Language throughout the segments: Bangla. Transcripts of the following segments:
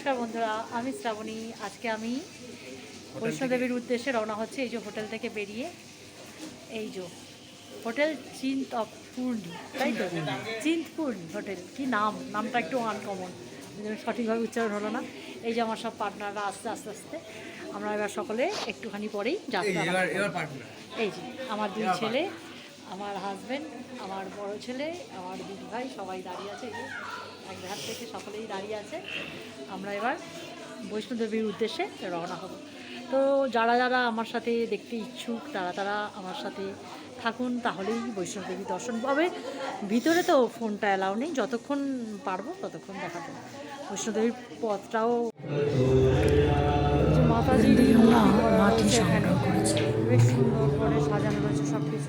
নমস্কার বন্ধুরা আমি শ্রাবণী। আজকে আমি বৈষ্ণোদেবীর উদ্দেশ্যে রওনা হচ্ছে এই যে হোটেল থেকে বেরিয়ে। এই যে হোটেল চিন্তপূর্ণি তাই তো? চিন্তপূর্ণি। হোটেল কি নাম? নামটা একটু আনকমন সঠিকভাবে উচ্চারণ হলো না। এই যে আমার সব পার্টনাররা আস্তে আস্তে আস্তে আমরা এবার সকলে একটুখানি পরেই যাত্রা পার্টনার এই যে আমার দুই ছেলে আমার হাজবেন্ড আমার বড় ছেলে আমার দিদি ভাই সবাই দাঁড়িয়ে আছে এক ধার থেকে সকলেই দাঁড়িয়ে আছে। আমরা এবার বৈষ্ণোদেবীর উদ্দেশ্যে রওনা হব। তো যারা যারা আমার সাথে দেখতে ইচ্ছুক তারা তারা আমার সাথে থাকুন তাহলেই বৈষ্ণোদেবী দর্শন পাবে। ভিতরে তো ফোনটা অ্যালাউ নেই যতক্ষণ পারব ততক্ষণ দেখাবো। বৈষ্ণোদেবীর পথটাও মাতাজি মাটি সংগ্রহ করেছে। বেশ সুন্দর করে সাজানো রয়েছে সব কিছু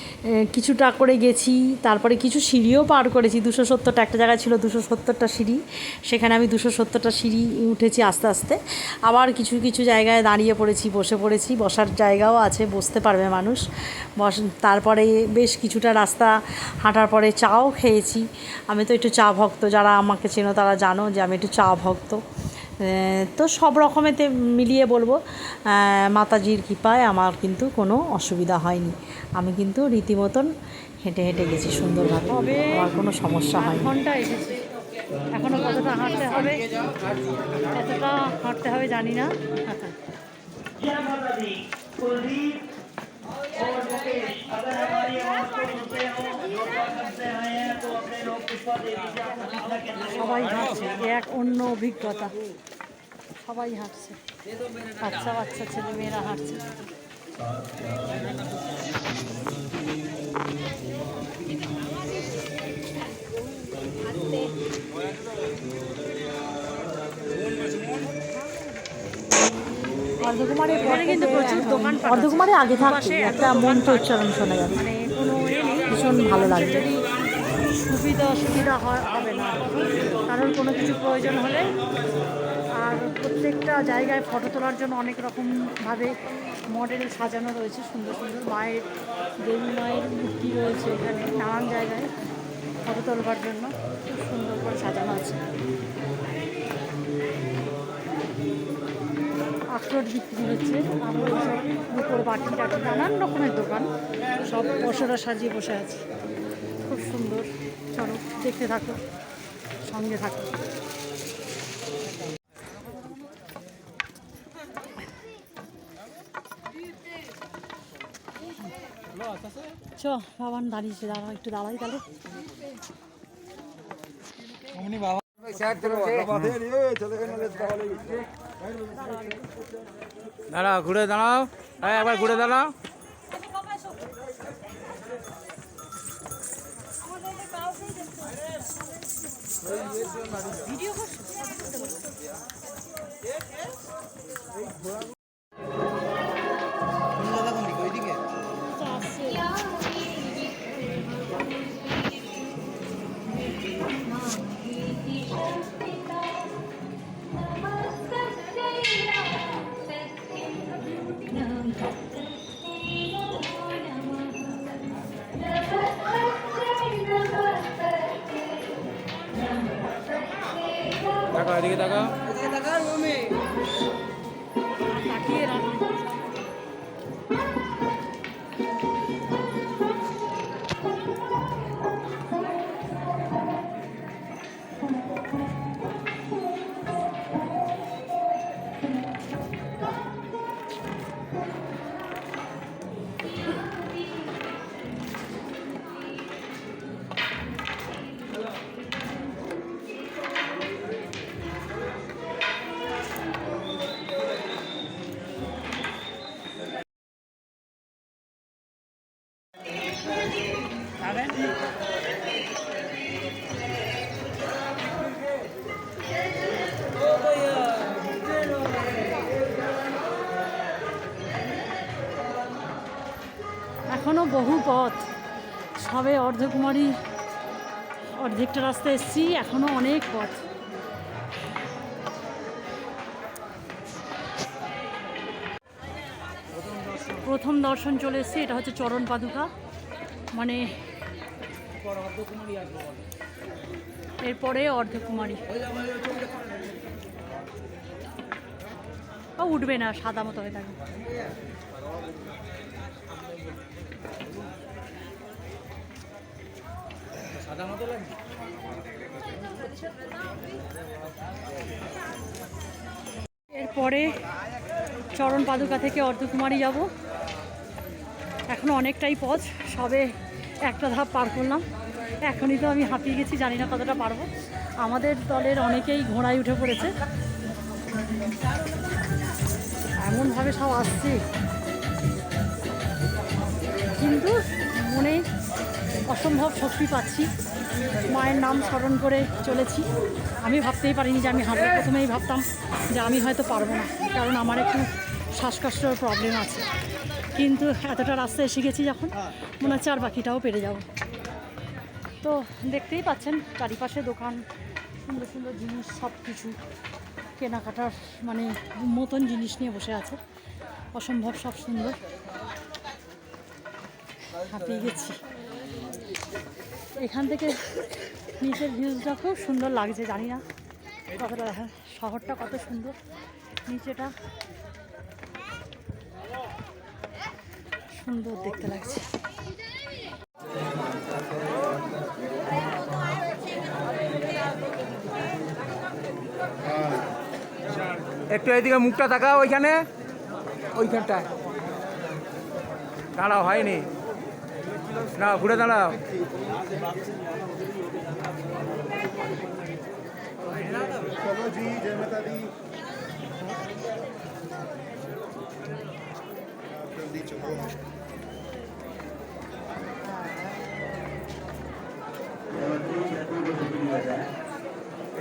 কিছুটা করে গেছি, তারপরে কিছু সিঁড়িও পার করেছি, দুশো সত্তরটা, একটা জায়গা ছিল দুশো সত্তরটা সিঁড়ি, সেখানে আমি দুশো সত্তরটা সিঁড়ি উঠেছি আস্তে আস্তে। আবার কিছু কিছু জায়গায় দাঁড়িয়ে পড়েছি, বসে পড়েছি, বসার জায়গাও আছে, বসতে পারবে মানুষ। বস, তারপরে বেশ কিছুটা রাস্তা হাঁটার পরে চাও খেয়েছি। আমি তো একটু চা ভক্ত, যারা আমাকে চেনো তারা জানো যে আমি একটু চা ভক্ত। তো সব রকমেতে মিলিয়ে বলব মাতাজির কৃপায় আমার কিন্তু কোনো অসুবিধা হয়নি। আমি কিন্তু রীতিমতন হেঁটে হেঁটে গেছি সুন্দরভাবে। আমার কোনো সমস্যা হয় ঘণ্টা এসেছে? এখনও কতটা হাঁটতে হবে? কতটা হাঁটতে হবে জানি না। और मुकेश अगर हमारी आवाज को सुनते हो योगा करते हैं तो अपने लोग पुष्पा देवी से आपको सीखना कहते हैं সবাই হাঁটছে এ এক অন্য অভিজ্ঞতা সবাই হাঁটছে বাচ্চা বাচ্চা ছেলে মেয়েরা হাঁটছে অর্ধকুমারের কিন্তু প্রচুর দোকান অর্ধকুমারে আগে থাকছে একটা মন্ত্র উচ্চারণ শোনা যাবে মানে কোনো ভীষণ ভালো লাগছে সুবিধা অসুবিধা হয় হবে না। কারোর কোনো কিছু প্রয়োজন হলে আর প্রত্যেকটা জায়গায় ফটো তোলার জন্য অনেক রকমভাবে মডেল সাজানো রয়েছে। সুন্দর সুন্দর মায়ের দেবী মায়ের মূর্তি রয়েছে এখানে নানান জায়গায় ফটো তোলবার জন্য। খুব সুন্দর করে সাজানো আছে। আখরোট বিক্রি হচ্ছে। রুপোর বাটি টাটি নানান রকমের দোকান। সব বসরা সাজিয়ে বসে আছে। খুব সুন্দর। চলো দেখতে থাকো সঙ্গে থাকো। চ বাবান দাঁড়িয়েছে দাঁড়াও একটু দাঁড়াই তাহলে। দাঁড়াও ঘুরে দাঁড়াও। হ্যাঁ একবার ঘুরে দাঁড়াও। তাকাও এদিকে এখনও বহু পথ। সবে অর্ধকুমারী অর্ধেকটা রাস্তা এসেছি এখনও অনেক পথ। প্রথম দর্শন চলে এসেছে, এটা হচ্ছে চরণ পাদুকা। মানে এরপরে অর্ধকুমারী ও উঠবে না সাদা মতো হয়ে থাকবে। সাদা মতো লাগছে এরপরে চরণ পাদুকা থেকে অর্ধকুমারী যাব। এখনও অনেকটাই পথ সবে একটা ধাপ পার করলাম। এখনই তো আমি হাঁপিয়ে গেছি, জানি না কতটা পারব। আমাদের দলের অনেকেই ঘোড়ায় উঠে পড়েছে। এমনভাবে সব আসছে। কিন্তু মনে অসম্ভব শক্তি পাচ্ছি। মায়ের নাম স্মরণ করে চলেছি। আমি ভাবতেই পারিনি যে আমি হাঁটবো প্রথমেই ভাবতাম যে আমি হয়তো পারব না, কারণ আমার একটু শ্বাসকষ্টের প্রবলেম আছে। কিন্তু এতটা রাস্তা এসে গেছি যখন মনে হচ্ছে আর বাকিটাও পেরে যাব। তো দেখতেই পাচ্ছেন চারিপাশে দোকান সুন্দর সুন্দর জিনিস সব কিছু কেনাকাটার মানে মতন জিনিস নিয়ে বসে আছে। অসম্ভব সব সুন্দর। হাঁপিয়ে গেছি। এখান থেকে নিচের ভিউজটা খুব সুন্দর লাগছে জানি না কতটা দেখা শহরটা কত সুন্দর। নিচেটা সুন্দর দেখতে লাগছে। একটু এইদিকে মুখটা থাকা ওইখানে। ওইখানটায়। দাঁড়াও হয়নি। না ঘুরে দাঁড়াও।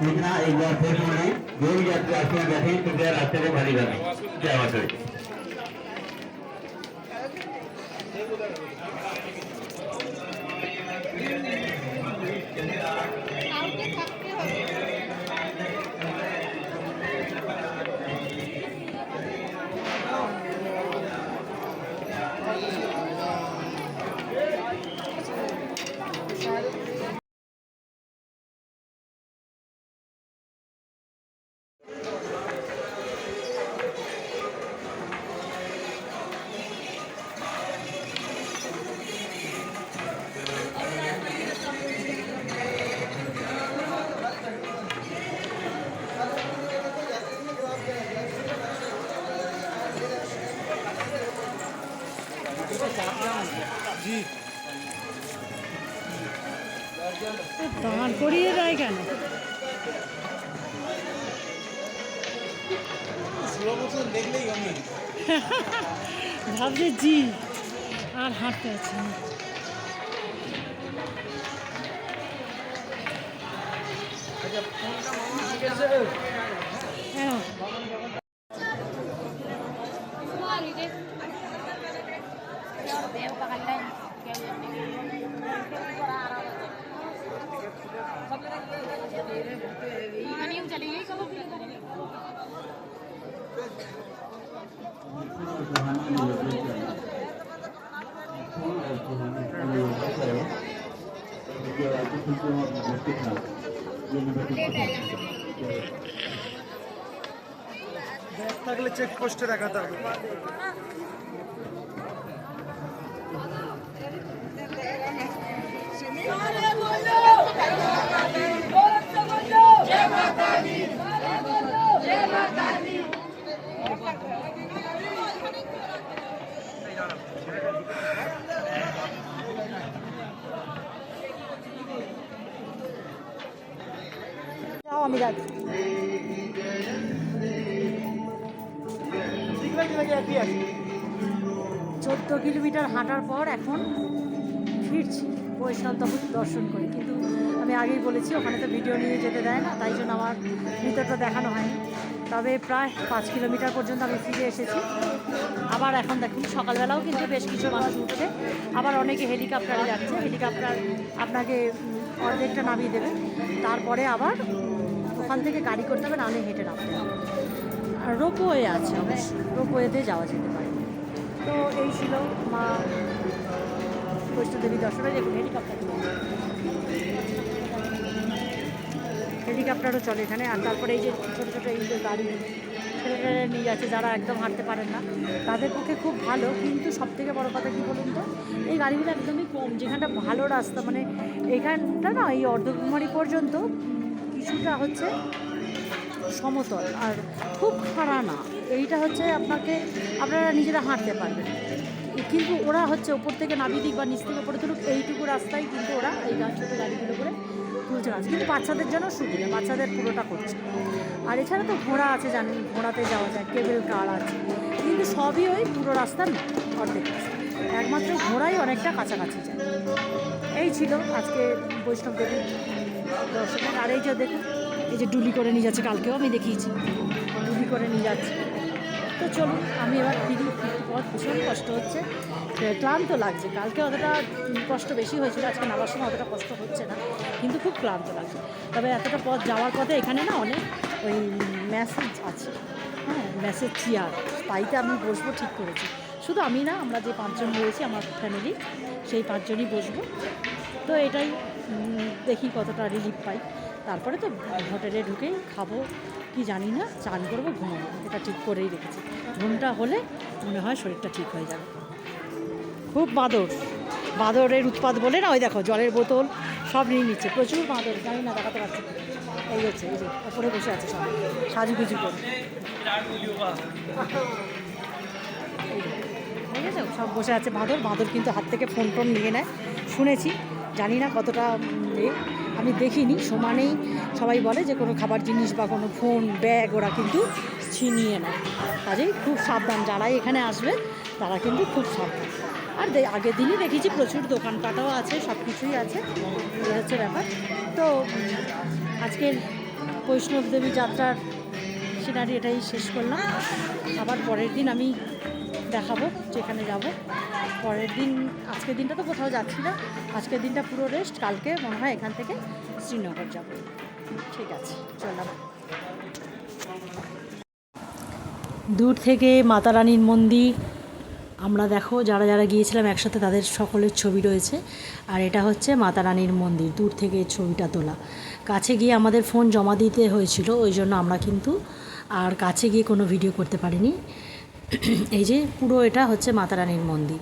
सूचना एक बार फिर सुने जो भी यात्री रास्ते में बैठे कृपया रास्ते को भारी करें जय माता ভাবছে জি আর হাঁটতে পারছি না। থাকলে চেক পোস্টে রাখাতে হবে চোদ্দ কিলোমিটার হাঁটার পর এখন ফিরছি। বৈষ্ণব তখন দর্শন করি। কিন্তু আমি আগেই বলেছি, ওখানে তো ভিডিও নিয়ে যেতে দেয় না, তাই জন্য আমার ভিতরটা দেখানো হয়নি। তবে প্রায় পাঁচ কিলোমিটার পর্যন্ত আমি ফিরে এসেছি। আবার এখন দেখুন, সকালবেলাও কিন্তু বেশ কিছু মানুষ উঠছে। আবার অনেকে হেলিকপ্টারে যাচ্ছে। হেলিকপ্টার আপনাকে অর্ধেকটা নামিয়ে দেবে। তারপরে আবার ওখান থেকে গাড়ি করতে হবে, নাহলে হেঁটে নামতে আর রোপওয়ে আছে অবশ্য রোপওয়েতে যাওয়া যেতে পারে। তো এই ছিল মা বৈষ্ণোদেবী দর্শনে দেখুন হেলিকপ্টার হেলিকপ্টারও চলে এখানে। আর তারপরে এই যে ছোটো ছোটো এই যে গাড়ি ঠেলে নিয়ে যাচ্ছে, যারা একদম হাঁটতে পারেন না, তাদের পক্ষে খুব ভালো। কিন্তু সব থেকে বড়ো কথা কী বলুন তো, এই গাড়িগুলো একদমই কম। যেখানটা ভালো রাস্তা মানে এখানটা না, এই অর্ধকুমারী পর্যন্ত কিছুটা হচ্ছে সমতল আর খুব খাড়া না এইটা হচ্ছে আপনাকে, আপনারা নিজেরা হাঁটতে পারবেন। কিন্তু ওরা হচ্ছে ওপর থেকে নামিয়ে দিক বা নিচ থেকে উপরে তুলুক এইটুকু রাস্তায় কিন্তু ওরা এই ছোটো গাড়িগুলো করে তুলছে না কিন্তু বাচ্চাদের জন্য সুবিধা, বাচ্চাদের পুরোটা করছে। আর এছাড়া তো ঘোড়া আছে জানেন, ঘোড়াতে যাওয়া যায়, কেবল কার আছে। কিন্তু সবই ওই পুরো রাস্তা না অর্ধেক। একমাত্র ঘোড়াই অনেকটা কাছাকাছি যায়। এই ছিল আজকে বৈষ্ণব দেবীর দর্শনের। আর এই যে দেখুন যে ডুলি করে নিয়ে যাচ্ছে, কালকেও আমি দেখিয়েছি। ডুলি করে নিয়ে যাচ্ছে। তো চলুন, আমি এবার ফিরি। পথ ভীষণ কষ্ট হচ্ছে। ক্লান্ত লাগছে। কালকে অতটা কষ্ট বেশি হয়েছিল, আজকে নামার সময় অতটা কষ্ট হচ্ছে না, কিন্তু খুব ক্লান্ত লাগছে। তবে এতটা পথ, যাওয়ার পথে এখানে না অনেক ওই ম্যাসেজ আছে। হ্যাঁ ম্যাসেজ চেয়ার। তাইতে আমি বসবো ঠিক করেছি। শুধু আমি না, আমরা যে পাঁচজন রয়েছি, আমার ফ্যামিলি সেই পাঁচজনই বসবো। তো এটাই দেখি কতটা রিলিফ পাই। তারপরে তো হোটেলে ঢুকেই খাব কি জানি না চান করব ঘুমাবো। এটা ঠিক করেই রেখেছি। ঘুমটা হলে মনে হয় শরীরটা ঠিক হয়ে যাবে। খুব বাঁদর। বাঁদরের উৎপাত বলে না ওই দেখো জলের বোতল সব নিয়ে নিচ্ছে। প্রচুর বাঁদর জানি না দেখাতে পারছি। এই হচ্ছে এই যে ওপরে বসে আছে সব সাজুগুজু করে। যে, দেখেছ সব বসে আছে বাঁদর। বাঁদর কিন্তু হাত থেকে ফোন টোন নিয়ে নেয়। শুনেছি। জানি না কতটা আমি দেখিনি, সমানেই সবাই বলে যে কোনো খাবার জিনিস বা কোনো ফোন ব্যাগ ওরা কিন্তু ছিনিয়ে নেয়। কাজেই খুব সাবধান, যারাই এখানে আসবে, তারা কিন্তু খুব সাবধান। আর আগের দিনই দেখেছি প্রচুর দোকানপাটও আছে সব কিছুই আছে এই হচ্ছে ব্যাপার। তো আজকের বৈষ্ণব দেবী যাত্রার সিনারি এটাই শেষ করলাম। আবার পরের দিন আমি দেখাবো যেখানে যাব। পরের দিন, আজকের দিনটা তো কোথাও যাচ্ছি না। আজকের দিনটা পুরো রেস্ট কালকে মনে হয় এখান থেকে শ্রীনগর যাব। ঠিক আছে চললাম দূর থেকে মাতা রানীর মন্দির। আমরা দেখো, যারা যারা গিয়েছিলাম একসাথে তাদের সকলের ছবি রয়েছে। আর এটা হচ্ছে মাতা রানীর মন্দির, দূর থেকে ছবিটা তোলা। কাছে গিয়ে আমাদের ফোন জমা দিতে হয়েছিল, ওই জন্য আমরা কিন্তু আর কাছে গিয়ে কোনো ভিডিও করতে পারিনি। এই যে পুরো এটা হচ্ছে মাতারানীর মন্দির।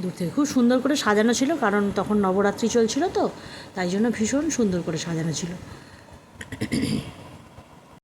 দূর থেকে খুব সুন্দর করে সাজানো ছিল, কারণ তখন নবরাত্রি চলছিল তো, তাই জন্য ভীষণ সুন্দর করে সাজানো ছিল।